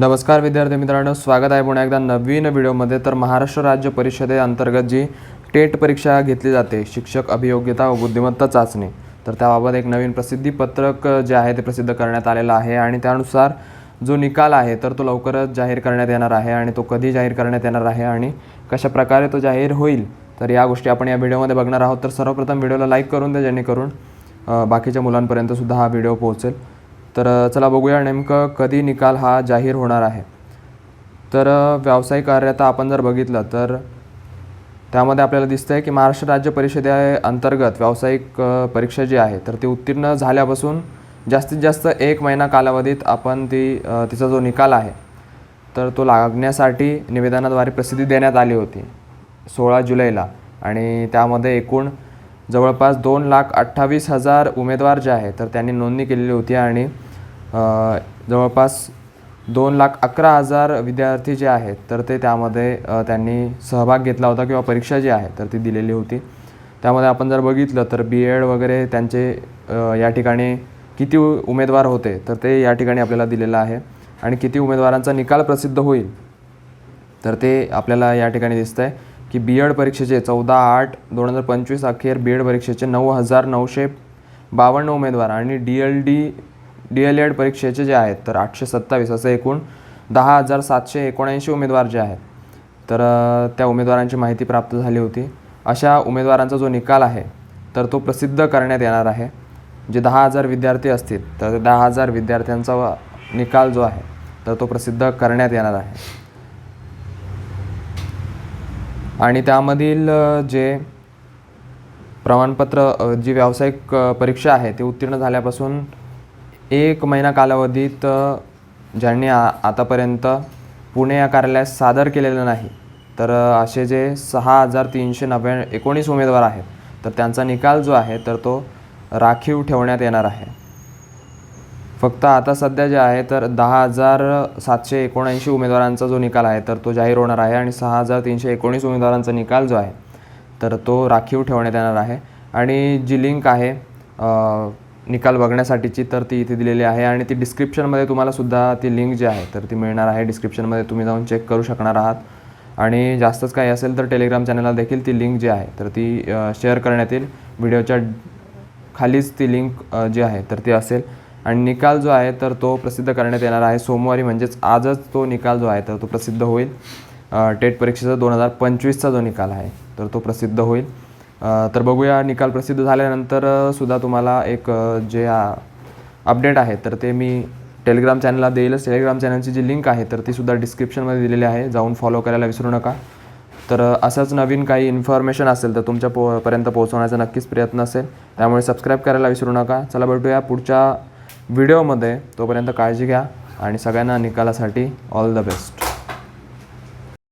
नमस्कार विद्यार्थी मित्रांनो स्वागत आहे पुन्हा एकदा नवीन व्हिडिओमध्ये. तर महाराष्ट्र राज्य परिषदेअंतर्गत जी टेट परीक्षा घेतली जाते शिक्षक अभियोग्यता व बुद्धिमत्ता चाचणी. तर त्याबाबत एक नवीन प्रसिद्धीपत्रक जे आहे ते प्रसिद्ध करण्यात आलेलं आहे आणि त्यानुसार जो निकाल आहे तर तो लवकरच जाहीर करण्यात येणार आहे आणि तो कधी जाहीर करण्यात येणार आहे आणि कशा प्रकारे तो जाहीर होईल तर या गोष्टी आपण या व्हिडिओमध्ये बघणार आहोत. तर सर्वप्रथम व्हिडिओला लाईक करून द्या जेणेकरून बाकीच्या मुलांपर्यंत सुद्धा हा व्हिडिओ पोहोचेल. तर चला बघूया नेमकं कधी निकाल हा जाहीर होणार आहे. तर व्यावसायिक अर्हता आपण जर बघितलं तर त्यामध्ये आपल्याला दिसतं आहे की महाराष्ट्र राज्य परिषदेअंतर्गत व्यावसायिक परीक्षा जी आहे तर ती उत्तीर्ण झाल्यापासून जास्तीत जास्त एक महिना कालावधीत आपण ती तिचा जो निकाल आहे तर तो लागण्यासाठी निवेदनाद्वारे प्रसिद्धी देण्यात आली होती सोळा जुलैला. आणि त्यामध्ये एकूण जवळपास दोन लाख अठ्ठावीस हजार उमेदवार जे आहे तर त्यांनी नोंदणी केलेली होती आणि जवळपास दोन लाख अकरा हजार विद्यार्थी जे आहेत तर ते त्यामध्ये त्यांनी सहभाग घेतला होता किंवा परीक्षा जी आहे तर ती दिलेली होती. त्यामध्ये आपण जर बघितलं तर बी एड वगैरे त्यांचे या ठिकाणी किती उमेदवार होते तर ते या ठिकाणी आपल्याला दिलेलं आहे. आणि किती उमेदवारांचा निकाल प्रसिद्ध होईल तर ते आपल्याला या ठिकाणी दिसतं आहे की बी एड परीक्षेचे चौदा आठ दोन हजार पंचवीस अखेर बी एड परीक्षेचे नऊ हजार नऊशे बावन्न उमेदवार आणि D L D D L Ed परीक्षेचे जे आहेत तर आठशे सत्तावीस असे एकूण दहा हजार सातशे एकोणऐंशी उमेदवार जे आहेत तर त्या उमेदवारांची माहिती प्राप्त झाली होती. अशा उमेदवारांचा जो निकाल आहे तर तो प्रसिद्ध करण्यात येणार आहे. जे दहा हजार विद्यार्थी असतील तर दहा हजार विद्यार्थ्यांचा निकाल जो आहे तर तो प्रसिद्ध करण्यात येणार आहे. आणि त्यामधील जे प्रमाणपत्र जी व्यावसायिक परीक्षा आहे ती उत्तीर्ण झाल्यापासून एक महिना कालावधीत ज्यांनी आ आतापर्यंत पुणे या कार्यालयास सादर केलेलं नाही तर असे जे सहा हजार तीनशे नव्या एकोणीस उमेदवार आहेत तर त्यांचा निकाल जो आहे तर तो राखीव ठेवण्यात येणार आहे. फक्त आता सध्या जे आहे तर दहा हजार सातशे एकोणऐंशी उमेदवारांचा जो निकाल आहे तर तो जाहीर होणार आहे आणि सहा हजार तीनशे एकोणीस उमेदवारांचा निकाल जो आहे तर तो राखीव ठेवण्यात येणार आहे. आणि जी लिंक आहे निकाल बघण्यासाठीची तर ती इथे दिलेली आहे आणि ती डिस्क्रिप्शनमध्ये तुम्हाला सुद्धा ती लिंक जी आहे तर ती मिळणार आहे. डिस्क्रिप्शनमध्ये तुम्ही जाऊन चेक करू शकणार आहात. आणि जास्तच काही असेल तर टेलिग्राम चॅनलला देखील ती लिंक जी आहे तर ती शेअर करण्यात येईल. व्हिडिओच्या खालीच ती लिंक जी आहे तर ती असेल. आणि निकाल जो आहे तर तो प्रसिद्ध करण्यात येणार आहे. सोमवारी म्हणजेच आजच तो निकाल जो आहे तर तो प्रसिद्ध होईल. टेट परीक्षेचा दोन हजार पंचवीसचा जो निकाल आहे तर तो प्रसिद्ध होईल. तर बघूया निकाल प्रसिद्ध झाल्यानंतर सुद्धा तुम्हाला एक जे अपडेट आहे तर ते मी टेलिग्राम चॅनलला देईलच. टेलिग्राम चॅनलची जी लिंक आहे तर ती सुद्धा डिस्क्रिप्शनमध्ये दिलेली आहे. जाऊन फॉलो करायला विसरू नका. तर असंच नवीन काही इन्फॉर्मेशन असेल तर तुमच्या पो पर्यंत पोहोचवण्याचा नक्कीच प्रयत्न असेल. त्यामुळे सबस्क्राईब करायला विसरू नका. चला भेटूया पुढच्या व्हिडिओमध्ये तोपर्यंत काळजी घ्या आणि सगळ्यांना निकालासाठी ऑल द बेस्ट.